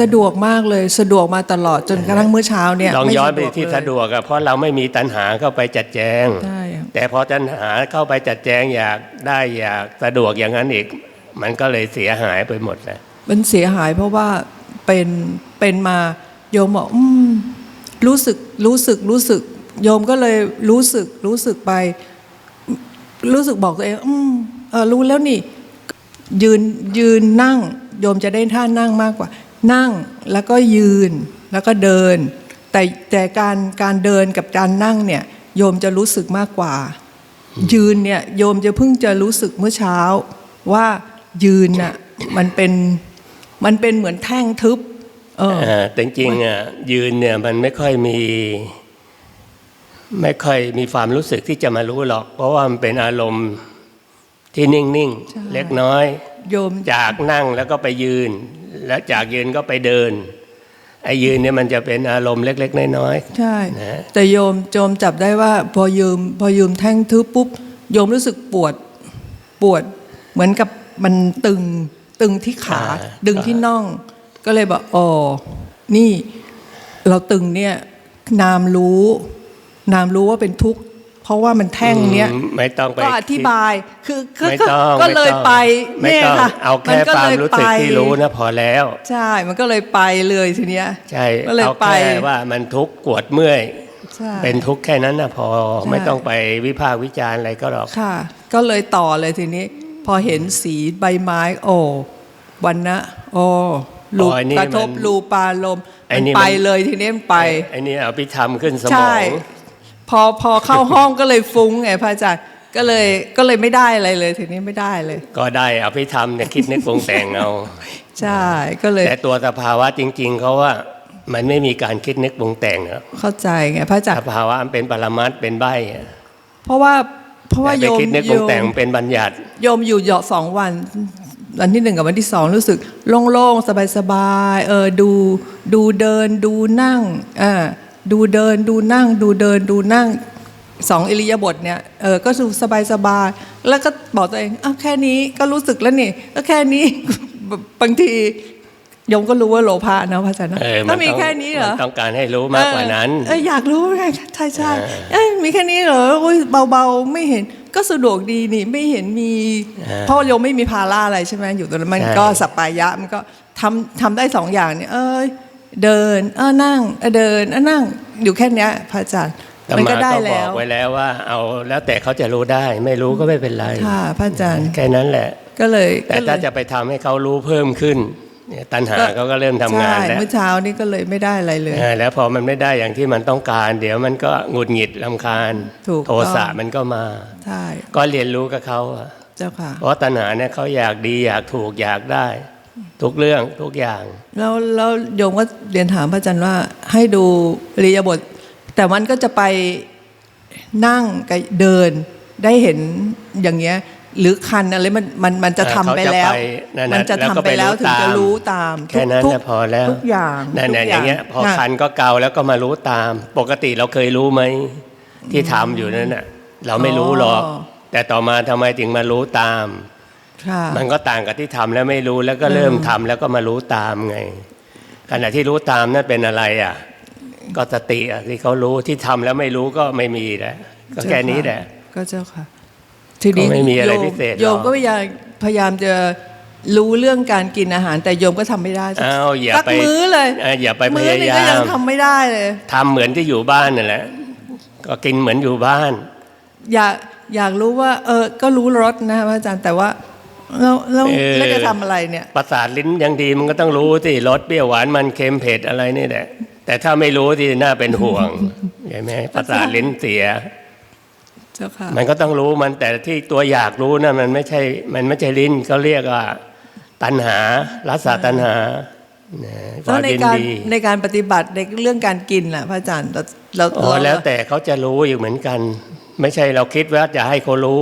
สะดวกมากเลยสะดวกมาตลอดจนกระทั่งเมื่อเช้าเนี่ยลองม่ย้อนไปที่เลยสะดวกอะเพราะเราไม่มีตัณหาเข้าไปจัดแจงใช่ครับแต่พอตัณหาเข้าไปจัดแจงอยากได้อยากสะดวกอย่างนั้นอีก มันก็เลยเสียหายไปหมดเลยมันเสียหายเพราะว่าเป็นเป็นมาโยมบอกอืมรู้สึกรู้สึกรู้สึก โยมก็เลยรู้สึกรู้สึกไป รู้สึกบอกตัวเองอืมเออรู้แล้วนี่ยืนยืนนั่ง โยมจะได้ท่านั่งมากกว่า นั่งแล้วก็ยืนแล้วก็เดิน แต่แต่การการเดินกับการนั่งเนี่ยโยมจะรู้สึกมากกว่า ยืนเนี่ยโยมจะเพิ่งจะรู้สึกเมื่อเช้า ว่ายืนน่ะมันเป็นมันเป็นเหมือนแท่งทึบเออเออแต่จริงๆอะยืนเนี่ยมันไม่ค่อยมีไม่ค่อยมีความรู้สึกที่จะมารู้หรอก เพราะว่ามันเป็นอารมณ์ที่นิ่งใช่ๆเล็กน้อย โยม จากนั่งแล้วก็ไปยืน แล้วจากยืนก็ไปเดินไอ้ยืนเนี่ยมันจะเป็นอารมณ์เล็ก ๆ น้อยใช่นะแต่โยมโยมจับได้ว่าพอยืมพอยืมแท่งทึบปุ๊บโยมรู้สึกปวดปวด เหมือนกับมันตึงตึงที่ขาดึงที่น่อง ก็เลยบอกอ๋อนี่เราตึงเนี่ยนามรู้ นามรู้ว่าเป็นทุกข์ เพราะว่ามันๆแท่งเนี้ยอืมไม่ต้องไปก็อธิบายคือคือไม่ก็ต้องก็เลยม่ต้องไปไม่เนี่ยต้องค่ะเอาแค่นก็ความเลยรู้สึกที่ไปรู้นะพอแล้ว ใช่มันก็เลยไปเลยทีเนี้ยใช่ก็เลยเอาไปแค่ว่ามันทุกข์ปวดเมื่อยใช่เป็นทุกข์แค่นั้นนะพอใช่ไม่ต้องไปวิพากษ์วิจารณ์อะไรก็หรอกค่ะ ก็เลยต่อเลยทีนี้ พอเห็นสีใบไม้โอ้วันนะโอ้ลูอ๋ออันนี้กระทบมันรูปาลมไอ้มันนี่ไปมันเลยทีนี้มันไปไอ้นี่เอาพิธรรมขึ้นสมใช่อง พอพอเข้าห้องก็เลยฟุ้งไงพระอาจารย์ก็เลยก็เลยไม่ได้อะไรเลยทีนี้ไม่ได้เลย ก็ได้เอาพิธรรมเนี่ยคิดนึกปรุงแต่งเอาใช่ก็เลย แต่ตัวสภาวะจริง ๆเขาว่ามันไม่มีการคิดนึกปรุงแต่งอะเข้าใจไงพระอาจารสย์ภาวะมันเป็นปรมัตถ์เป็นใบอะเพราะว่าเพราะว่าแต่โยไปมคิดนึกปโยรุงมแต่งเป็นบัญญัติโยมอยู่เหยาะสองวันวันที่หนึ่งกับวันที่สองรู้สึกโล่งๆสบายๆเออดูดูเดินดูนั่งอ่า ดูเดินดูนั่ง ดูเดินดูนั่งสองอิริยาบถเนี่ยเออก็ดูสบายๆแล้วก็บอกตัวเองอ้าวแค่นี้ก็รู้สึกแล้วนี่ก็แค่นี้บางทีโยมก็รู้ว่าโลภะนะพระอาจารย์นะเออถ้ามีต้องแค่นี้เหรอมัต้องการให้รู้มากกว่านั้นเออเอออยากรู้ไงใช่ใช่เออเอ้ยมีแค่นี้เหรอโอ้ยเบาๆไม่เห็นก็สะดวกดีนี่ไม่เห็นมีเออเพราะโยมไม่มีภาระอะไรใช่ไหมอยู่ตรงนั้นมันใช่ก็สัปปายะมันก็ทำทำได้สองอย่างเนี่ยเอ้ย เดินเออนั่งเออเดินเออนั่ง อยู่แค่เนี้ยพระอาจารย์แต่มันมาก็ได้ก็บแล้อกวไว้แล้วว่า เอาแล้วแต่เขาจะรู้ได้ ไม่รู้ก็ไม่เป็นไรค่ะพระอาจารย์แค่นั้นแหละ ก็เลย แต่ก็เลยถ้าจะไปทำให้เขารู้เพิ่มขึ้นเนี่ยตัณหาเขาก็เริ่มทำงานใช่แล้วเมื่อเช้านี้ก็เลยไม่ได้อะไรเลยเออแล้วพอมันไม่ได้อย่างที่มันต้องการ เดี๋ยวมันก็หงุดหงิดลำคาญถูกโทสะต้องมันก็มาใช่ก็เรียนรู้กับเขาอะเจ้าค่ะเพราะตัณหาเนี่ยเขาอยากดีอยากถูกอยากได้ ทุกเรื่องทุกอย่าง แล้วแล้วโยมก็เรียนถามพระอาจารย์ว่าให้ดูอิริยาบถแต่มันก็จะไปนั่งกับเดินได้เห็นอย่างเงี้ยหรือคันอะไรมันมันมันจะทำไปแล้วเขาจะไปนั่นน่ะมันจะแล้วก็ทำไปแล้วไปรู้ถึงจะตามรู้ตามแค่นั้นทุกน่ะพอแล้วทุกอย่างนั่นทุน่ะกอย่างเงี้ยพอค่ะคันก็เกาแล้วก็มารู้ตาม ปกติเราเคยรู้ไหมที่ทำอยู่นั่นน่ะเราไม่รู้หรอกอ๋อแต่ต่อมาทำไมถึงมารู้ตามค่ะ มันก็ต่างกับที่ทำแล้วไม่รู้แล้วก็เริ่มทำแล้วก็มารู้ตามไง ขณะที่รู้ตามนั่นเป็นอะไรอะ ก็สติอะที่เขารู้ที่ทำแล้วไม่รู้ก็ไม่มีแหละก็แค่นี้แหละก็เจ้าค่ะทีนี้ก็ไม่มีอะไรโยพิเศษหรอกโยมก็พยายามพยายามจะรู้เรื่องการกินอาหารแต่โยมก็ทำไม่ได้อ้าวอย่าสักไปมื้อเลยเอออย่าไปพมื้อยานี้ยาก็ยังมทำไม่ได้เลยทำเหมือนที่อยู่บ้านนั่นแหละ ก็กินเหมือนอยู่บ้าน อยากอยากรู้ว่า เออ ก็รู้รสนะพระอาจารย์แต่ว่า แล้วแล้วเออแล้วจะทำอะไรเนี่ย ประสาทลิ้นยังดีมันก็ต้องรู้สิรสเปรี้ยวหวานมันเค็มเผ็ดอะไรนี่แหละ แต่ถ้าไม่รู้ที่น่าเป็นห่วงใช่ไหมประสาทลิ้นเสียเจ้าค่ะมันก็ต้องรู้มันแต่ที่ตัวอยากรู้นะมันไม่ใช่ มันไม่ใช่ลิ้นเขาเรียกว่า ตัณหารัศตัณหานะคแล้ววามในยินการดีในการปฏิบัติในเรื่องการกินล่ะพระอาจารย์เราเราอ๋อเราแล้วแต่เขาจะรู้อยู่เหมือนกัน ไม่ใช่เราคิดว่าจะให้เขารู้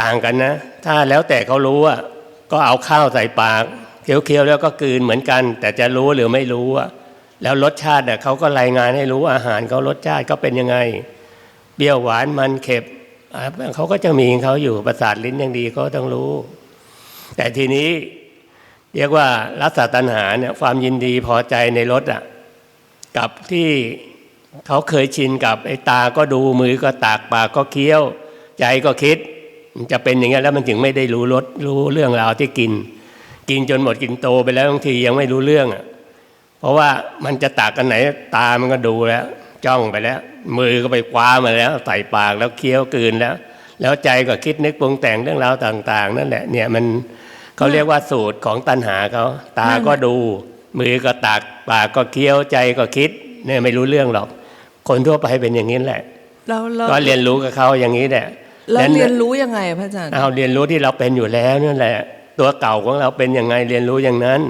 ต่างกันนะ ถ้าแล้วแต่เขารู้อะก็เอาข้าวใส่ปากเคี้ยวๆแล้วก็กลืนเหมือนกัน แต่จะรู้หรือไม่รู้อะแล้วรสชาติเนี่ยเขาก็รายงานให้รู้อาหารเขารสชาติเขาเป็นยังไงเปรี้ยวหวานมันเค็มเขาก็จะมีเขาอยู่ประสาทลิ้นอย่างดีเขาต้องรู้ แต่ทีนี้เรียกว่ารัศตัณหาเนี่ยความยินดีพอใจในรสอะกับที่เขาเคยชินกับไอ้ตาก็ดูมือก็ตากปากก็เคี้ยว ใจก็คิด มันจะเป็นอย่างนี้ยแล้วมันถึงไม่ได้รู้รสรู้เรื่องราวที่กิน กินจนหมดกินโตไปแล้วบางทียังไม่รู้เรื่องอะเพราะว่ามันจะตากกันไหนตามันก็ดูแล้ว จ้องไปแล้ว มือก็ไปคว้ามาแล้วใส่ปากแล้วเคี้ยวกลืนแล้ว แล้วใจก็คิดนึกปรุงแต่งเรื่องราวต่าง ๆ นั่นแหละเนี่ยมันเขาเรียกว่าสูตรของตัณหาเขาตาก็ดู มือก็ตักปากก็เคี้ยวใจก็คิดเนี่ยไม่รู้เรื่องหรอก คนทั่วไปเป็นอย่างนี้แหละแล้วแล้วก็เรียนรู้กับเขาอย่างนี้แหละ แล้วนั้นเรียนรู้ยังไงพระอาจารย์เอาเรียนรู้ที่เราเป็นอยู่แล้วนั่นแหละ ตัวเก่าของเราเป็นยังไงเรียนรู้อย่างนั้น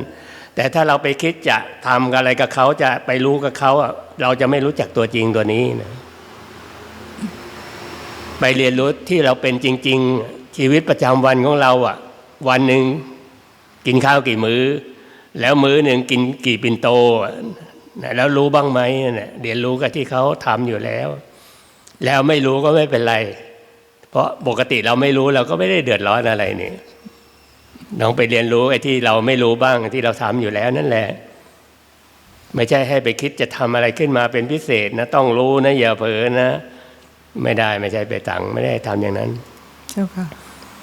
แต่ถ้าเราไปคิดจะทำอะไรกับเขาจะไปรู้กับเขาอะเราจะไม่รู้จักตัวจริงตัวนี้นะไปเรียนรู้ที่เราเป็นจริง ๆ ชีวิตประจำวันของเราอะวันหนึ่งกินข้าวกี่มื้อ แล้วมื้อหนึ่งกินกี่ปิ่นโตอะนะแล้วรู้บ้างไหมเนี่ยเรียนรู้กับที่เขาทำอยู่แล้ว แล้วไม่รู้ก็ไม่เป็นไร เพราะปกติเราไม่รู้เราก็ไม่ได้เดือดร้อนอะไรนี่น้องไปเรียนรู้ไอ้ที่เราไม่รู้บ้างที่เราทำอยู่แล้วนั่นแหละ ไม่ใช่ให้ไปคิดจะทำอะไรขึ้นมาเป็นพิเศษนะ ต้องรู้นะอย่าเผลอนะ ไม่ได้ไม่ใช่ไปตังไม่ได้ทำอย่างนั้นเจ้าค่ะ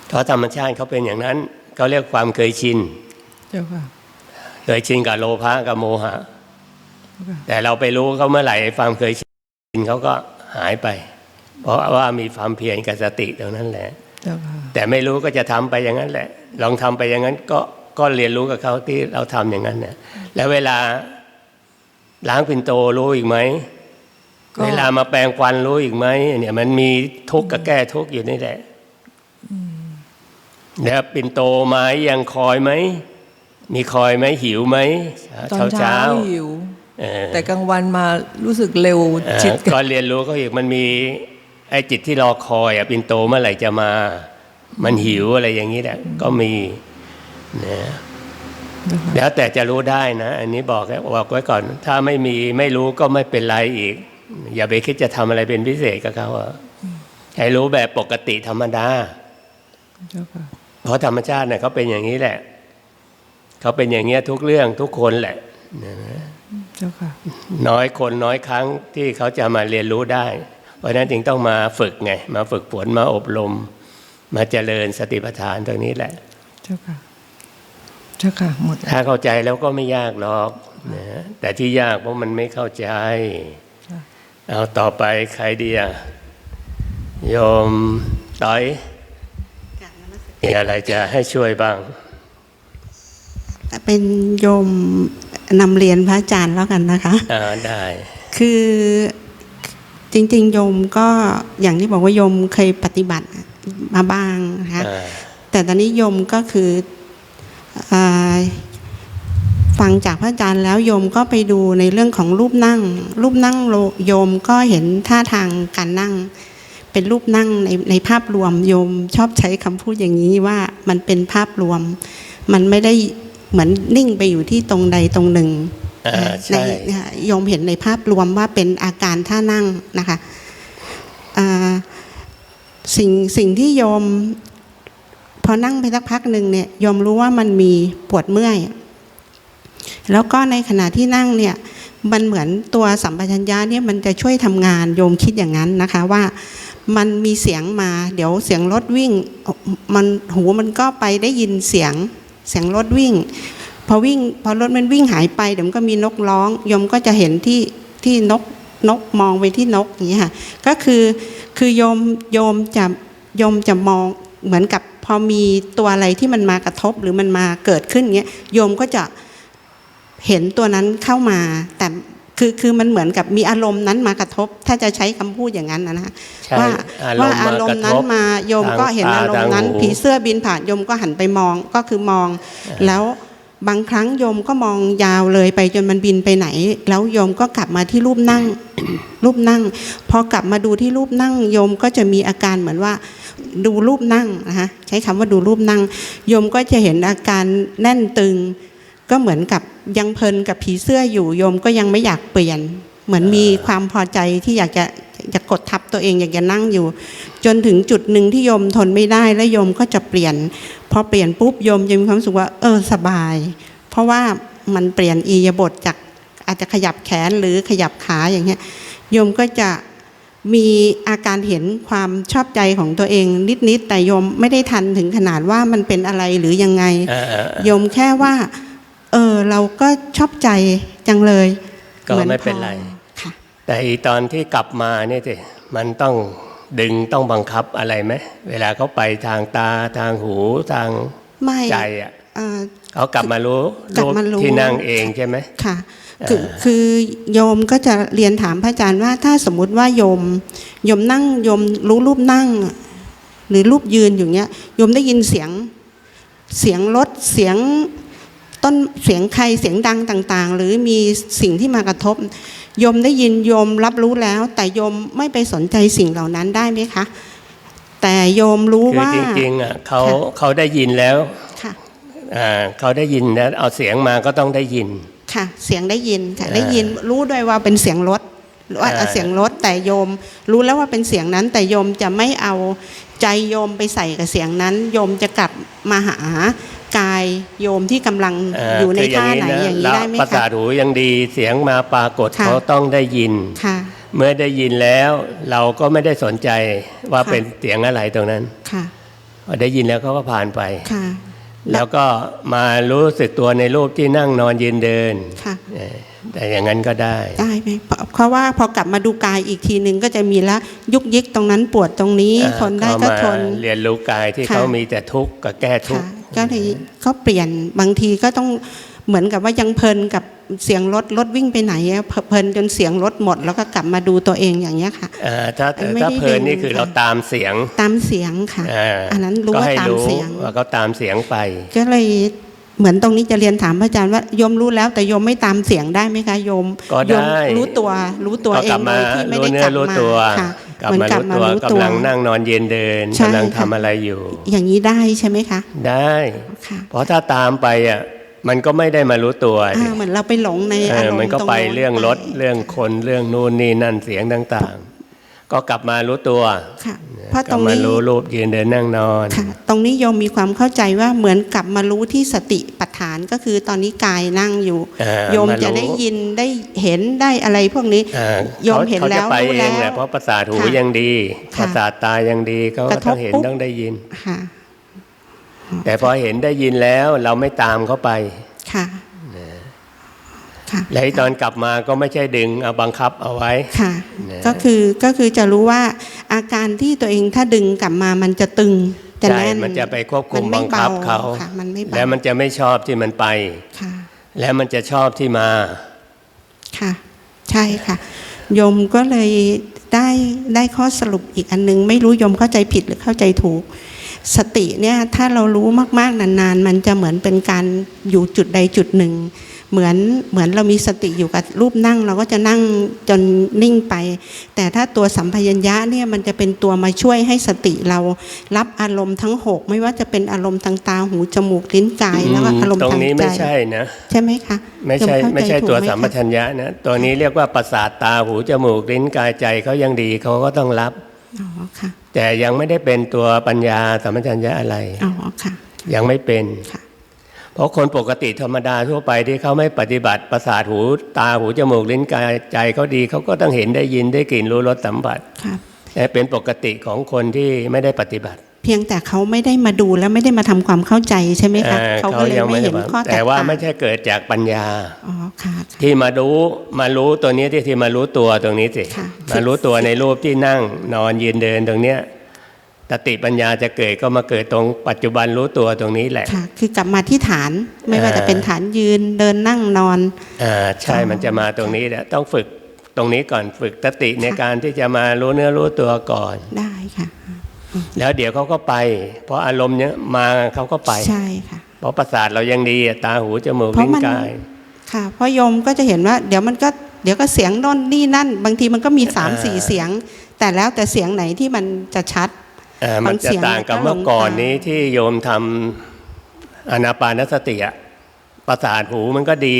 เพราะธรรมชาติเขาเป็นอย่างนั้นเขาเรียกความเคยชินเจ้าค่ะเคยชินกับโลภะกับโมหะแต่เราไปรู้เขาเมื่อไหร่ไอ้ความเคยชินเขาก็หายไป เพราะว่ามีความเพียรกับสติตรงนั้นแหละเจ้าค่ะแต่ไม่รู้ก็จะทำไปอย่างนั้นแหละ ลองทำไปอย่างนั้นก็ก็เรียนรู้กับเขาที่เราทำอย่างนั้นเนี่ยแล้วเวลาล้างปิ่นโตรู้อีกไหมก็เวลามาแปลงควันรู้อีกไหมเนี่ย มันมีทุกข์กับแก้ทุกข์อยู่นี่แหละแล้วปิ่นโตไม้ยังคอยไหมมีคอยไหมหิวไหมตอนเช้าหิวเออแต่กลางวันมารู้สึกเร็วเอ่อจิตก็เรียนรู้เขาอีกมันมี ไอ้จิตที่รอคอยอะปินโตเมื่อไหร่จะมา มันหิวอะไรอย่างนี้แหละก็มีนะแล้วแต่จะรู้ได้นะ อันนี้บอกบอกไว้ก่อน ถ้าไม่มีไม่รู้ก็ไม่เป็นไรอีก อย่าไปคิดจะทำอะไรเป็นพิเศษกับเขาอะให้รู้แบบปกติธรรมดาเจ้าค่ะเพราะธรรมชาติเนี่ยเขาเป็นอย่างนี้แหละเขาเป็นอย่างเงี้ยทุกเรื่องทุกคนแหละเจ้าค่ะน้อยคนน้อยครั้งที่เขาจะมาเรียนรู้ได้ เพราะฉะนั้นจึงต้องมาฝึกไง มาฝึกฝนมาอบรม มาเจริญสติปัฏฐานตรงนี้แหละ เจ้าค่ะ เจ้าค่ะหมดถ้าเข้าใจแล้วก็ไม่ยากหรอกนะแต่ที่ยากเพราะมันไม่เข้าใจ เอาต่อไปใครดีอะโยมต้อยมีอะไรจะให้ช่วยบ้าง เป็นโยมนำเรียนพระอาจารย์แล้วกันนะคะอ่าได้ คือ จริงๆโยมก็อย่างที่บอกว่าโยมเคยปฏิบัติมาบ้างนะคะอ่าแต่ตอนนี้โยมก็คืออาฟังจากพระอาจารย์แล้วโยมก็ไปดูในเรื่องของรูปนั่ง รูปนั่งโลโยมก็เห็นท่าทางการนั่ง เป็นรูปนั่งในในภาพรวมโยมชอบใช้คำพูดอย่างนี้ว่ามันเป็นภาพรวม มันไม่ได้เหมือนนิ่งไปอยู่ที่ตรงใดตรงหนึ่งอ่า ในใช่โยมเห็นในภาพรวมว่าเป็นอาการท่านั่งนะคะสิ่งสิ่งที่โยมพอนั่งไปสักพักหนึ่งเนี่ยโยมรู้ว่ามันมีปวดเมื่อย แล้วก็ในขณะที่นั่งเนี่ยมันเหมือนตัวสัมปชัญญะเนี่ยมันจะช่วยทำงานโยมคิดอย่างนั้นนะคะว่ามันมีเสียงมา เดี๋ยวเสียงรถวิ่งมันหูมันก็ไปได้ยินเสียงเสียงรถวิ่ง พอวิ่งพอรถมันวิ่งหายไปเดี๋ยวมันก็มีนกร้องโยมก็จะเห็นที่ที่นกนกมองไปที่นกอย่างนี้ยค่ะก็คือคือโยมโยมจะโยมจะมองเหมือนกับพอมีตัวอะไรที่มันมากระทบหรือมันมาเกิดขึ้นเงี้ยโยมก็จะเห็นตัวนั้นเข้ามาแต่คือคือมันเหมือนกับมีอารมณ์นั้นมากระทบ ถ้าจะใช้คำพูดอย่างนั้นนะนะคะใช่ว่าอารมณ์ว่าอารมณ์นั้นมากระทบมาโยมก็เห็นทางตาอารมณ์นั้นทางหูผีเสื้อบินผ่านโยมก็หันไปมองก็คือมองแล้ว บางครั้งโยมก็มองยาวเลยไปจนมันบินไปไหน แล้วโยมก็กลับมาที่รูปนั่ง รูปนั่ง พอกลับมาดูที่รูปนั่ง โยมก็จะมีอาการเหมือนว่า ดูรูปนั่งนะคะใช้คำว่าดูรูปนั่ง โยมก็จะเห็นอาการแน่นตึง ก็เหมือนกับยังเพลินกับผีเสื้ออยู่โยมก็ยังไม่อยากเปลี่ยน เหมือนมีความพอใจที่อยากจะจะกดทับตัวเองอยากจะนั่งอยู่ จนถึงจุดหนึ่งที่โยมทนไม่ได้แล้วโยมก็จะเปลี่ยน พอเปลี่ยนปุ๊บโยมจะมีความรู้สึกว่า เออสบาย เพราะว่ามันเปลี่ยนอียาบทจากอาจจะขยับแขนหรือขยับขาอย่างเงี้ยโยมก็จะมีอาการเห็นความชอบใจของตัวเองนิด ๆ แต่โยมไม่ได้ทันถึงขนาดว่ามันเป็นอะไรหรือยังไงเอ่อโยมแค่ว่า เออเราก็ชอบใจจังเลย ก็หอนไม่เป็นไรพอค่ะแต่อีตอนที่กลับมาเนี่ยสิมันต้อง ดึงต้องบังคับอะไรไหมเวลาเขาไปทางตาทางหูทางไม่ใจอะเอ่อเขากลับมารู้กลับมารู้ที่นั่งเองใช่ไหมค่ะคือคือโยมก็จะเรียนถามพระอาจารย์ว่า ถ้าสมมุติว่าโยมโยมนั่งโยมรู้รูปนั่ง หรือรูปยืนอยู่เนี้ยโยมได้ยินเสียงเสียงรถเสียงต้นเสียงใครเสียงดังต่าง ๆ หรือมีสิ่งที่มากระทบ โยมได้ยินโยมรับรู้แล้ว แต่โยมไม่ไปสนใจสิ่งเหล่านั้นได้ไหมคะ แต่โยมรู้คือว่าจริงๆอะเขาค่ะเขาได้ยินแล้วค่ะอ่าเขาได้ยินแล้วเอาเสียงมาก็ต้องได้ยินค่ะ เสียงได้ยินค่ะอ่าได้ยินรู้ด้วยว่าเป็นเสียงรถว่าอ่าเสียงรถแต่โยม รู้แล้วว่าเป็นเสียงนั้น แต่โยมจะไม่เอาใจโยมไปใส่กับเสียงนั้น โยมจะกลับมาหา กายโยมที่กำลังเอยู่ในคืท่าไหนะอย่างนี้แล้วได้ไหมประสาคะทหูยังดีเสียงมาปรากฏค่ะเขาต้องได้ยินค่ะเมื่อได้ยินแล้วเราก็ไม่ได้สนใจว่าค่ะเป็นเสียงอะไรตรงนั้นค่ะพอได้ยินแล้วเขาก็ผ่านไปค่ะ แล้วก็มารู้สึกตัวในรูปที่นั่งนอนยืนเดินค่ะเออแต่อย่างนั้นก็ได้ได้ไหมเพราะเพราะว่าพอกลับมาดูกายอีกทีหนึ่งก็จะมีละยุกยิกตรงนั้นปวดตรงนี้อ่าทนได้เข้าก็มาทนเรียนรู้กายที่ค่ะเขามีแต่ทุกข์กับแก้ทุกค่ะข์ ก็เลยเขาเปลี่ยนบางทีก็ต้องเหมือนกับว่ายังเพลินกับเสียงรถรถวิ่งไปไหนอะเพลินจนเสียงรถหมด แล้วก็กลับมาดูตัวเองอย่างเงี้ยค่ะอ่าถ้าไม่ถ้าได้เพลินนี่ดึงคือค่ะเราตามเสียงตามเสียงค่ะอ่าอันนั้นรู้ก็ว่าให้ตามรู้เสียงว่าเขาตามเสียงไป ก็เลยเหมือนตรงนี้จะเรียนถามพระอาจารย์ว่าโยมรู้แล้วแต่โยมไม่ตามเสียงได้ไหมคะโยมก็โยมได้รู้ตัวรู้ตัวก็เอกลังบโดมายที่ไม่รู้ได้เนื้กอลับรู้มาตัวค่ะ กลับเหมือนมากลับรู้มาตัวรู้ตัวกำลังนั่งนอนเย็นเดินใช่กำลังค่ะทำอะไรอยู่ อย่างนี้ได้ใช่ไหมคะ ได้ค่ะเพราะถ้าตามไปอะมันก็ไม่ได้มารู้ตัวดิอ่าเหมือนเราไปหลงในเออาอรมณ์มันก็ตรงไปโน้นเรื่องรถไปเรื่องคนเรื่องนู่นนี่นั่นเสียงต่างๆ ก็กลับมารู้ตัวค่ะเพราะกตลัรบงมานี้รู้รูปยืนเดินนั่งนอนค่ะตรงนี้โยมมีความเข้าใจว่าเหมือนกลับมารู้ที่สติปัฏฐานก็คือตอนนี้กายนั่งอยู่เออโยมมารู้จะได้ยินได้เห็นได้อะไรพวกนี้อ่าโยมเห็นขาแล้วขาจะไปรู้เองแหแล้ละวเพราะประสาทหูค่ะยังดีค่ะประสาทตายังดีเขากก็ระทบต้องเห็นปุ๊บต้องได้ยินค่ะแต่พอเห็นได้ยินแล้วเราไม่ตามเขาไป ค่ะค่ะและไอ้ตอนกลับมาก็ไม่ใช่ดึงเอาบังคับเอาไว้ค่ะนะก็คือก็คือจะรู้ว่าอาการที่ตัวเองถ้าดึงกลับมามันจะตึงจะใช่แน่นมันจะไปควบคุมนบัไม่งคับเขาค่ะมันไม่เบาและมันจะไม่ชอบที่มันไปค่ะ และมันจะชอบที่มาค่ะ ใช่ค่ะโยมก็เลยได้ได้ข้อสรุปอีกอันนึง ไม่รู้โยมเข้าใจผิดหรือเข้าใจถูก สติเนี่ยถ้าเรารู้มากๆนานๆ มันจะเหมือนเป็นการอยู่จุดใดจุดหนึ่ง เหมือนเหมือนเรามีสติอยู่กับรูปนั่ง เราก็จะนั่งจนนิ่งไป แต่ถ้าตัวสัมพยัญญะเนี่ยมันจะเป็นตัวมาช่วยให้สติเรารับอารมณ์ทั้งหกไม่ว่าจะเป็นอารมณ์ทางตาหูจมูกลิ้นกายแล้วก็อารมณ์ตรงทางนี้ใจไม่ใช่นะใช่ไหมคะไม่ใช่โยเข้าจไม่ใช่ถูกตัวไหสัมปคะชัญญะนะตัวนี้เรียกว่าประสาทตาหูจมูกลิ้นกายใจเขายังดีเขาก็ต้องรับอ๋อค่ะแต่ยังไม่ได้เป็นตัวปัญญาสัมปชัญญะอะไรอ๋อค่ะยังไม่เป็นค่ะเพ ราะคนปกติธรรมดาทั่วไปที่เขาไม่ปฏิบัติประสาทหูตาหูจมูกลิ้นกายใจเขาดีเขาก็ต้องเห็นได้ยินได้กลิ่นรู้รสสัมผัสค่ะแต่เป็นปกติของคนที่ไม่ได้ปฏิบัติ เพียงแต่เขาไม่ได้มาดูแล้วไม่ได้มาทำความเข้าใจใช่ไหมคะเอ่อเขาก็เลยไม่เห็นได้ข้อแตกแต่ว่าต่างไม่ใช่เกิดจากปัญญาอ๋อค่ะค่ะที่มารู้มารู้ตัวนี้ที่ที่มารู้ตัวตรงนี้สิค่ะมารู้ตัวในรูปที่นั่งนอนยืนเดินตรงเนี้ย สติปัญญาจะเกิดก็มาเกิดตรงปัจจุบันรู้ตัวตรงนี้แหละค่ะคือกลับมาที่ฐานไม่ว่าอ่าจะเป็นฐานยืนเดินนั่งนอนอ่าใช่อ๋อมันจะมาตรงนี้แหละต้องฝึกตรงนี้ก่อนฝึกสติในค่ะการที่จะมารู้เนื้อรู้ตัวก่อนได้ค่ะ แล้วเดี๋ยวเขาก็ไป เพราะอารมณ์เนี้ยมาเขาก็ไปใช่ค่ะเพราะประสาทเรายังดีอะตาหูจมูกเพราะลิ้นมันกายค่ะเพราะโยมก็จะเห็นว่า เดี๋ยวมันก็เดี๋ยวก็เสียงโน่นนี่นั่น บางทีมันก็มีสามอ่าสี่เสียง แต่แล้วแต่เสียงไหนที่มันจะชัดอ่า มันจะต่างกับเมื่อก่อนนี้ที่โยมทำอนาปานสติอะประสาทหูมันก็ดี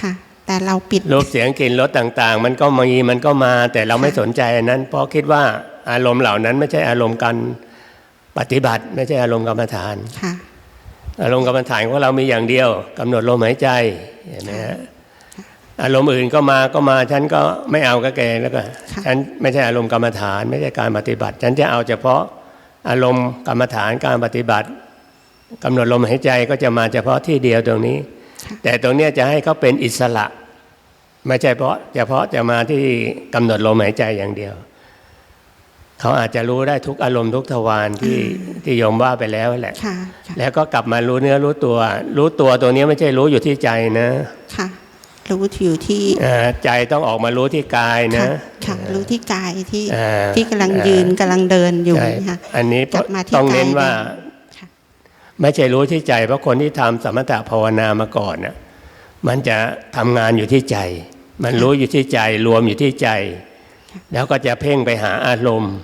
ค่ะแต่เราปิดรูปเสียงกลิ่นรสต่าง ๆ มันก็มีมันก็มา แต่เราไม่สนใจอันนั้น เพราะคิดว่าอารมณ์เหล่านั้นไม่ใช่อารมณ์การปฏิบัติ ไม่ใช่อารมณ์กรรมฐานค่ะอารมณ์กรรมฐานของเรามีอย่างเดียวกำหนดลมหายใจเห็นไหมฮะอารมณ์อื่นก็มาก็มาฉันก็ไม่เอาก็แกแล้วก็ค่ะฉันไม่ใช่อารมณ์กรรมฐาน ไม่ใช่การปฏิบัติ ฉันจะเอาเฉพาะ อารมณ์กรรมฐานการปฏิบัติกำหนดลมหายใจก็จะมาเฉพาะที่เดียวตรงนี้ แต่ตรงเนี้ยจะให้เขาเป็นอิสระไม่ใช่เพราะเฉพาะจะมาที่กำหนดลมหายใจอย่างเดียว เขาอาจจะรู้ได้ทุกอารมณ์ทุกทวารที่ที่โยมว่าไปแล้วแหละค่ะค่ะแล้วก็กลับมารู้เนื้อรู้ตัว รู้ตัวตัวนี้ไม่ใช่รู้อยู่ที่ใจนะค่ะ รู้อยู่ที่เอ่อใจต้องออกมารู้ที่กายนะค่ะค่ะรู้ที่กายที่อ่าที่กำลังยืนกำลังเดินอยู่ใช่ค่ะอันนี้กลับมาที่ต้องเน้นกายว่าค่ะไม่ใช่รู้ที่ใจ เพราะคนที่ทำสมถะภาวนามาก่อนน่ะมันจะทำงานอยู่ที่ใจ มันรู้อยู่ที่ใจรวมอยู่ที่ใจ แล้วก็จะเพ่งไปหาอารมณ์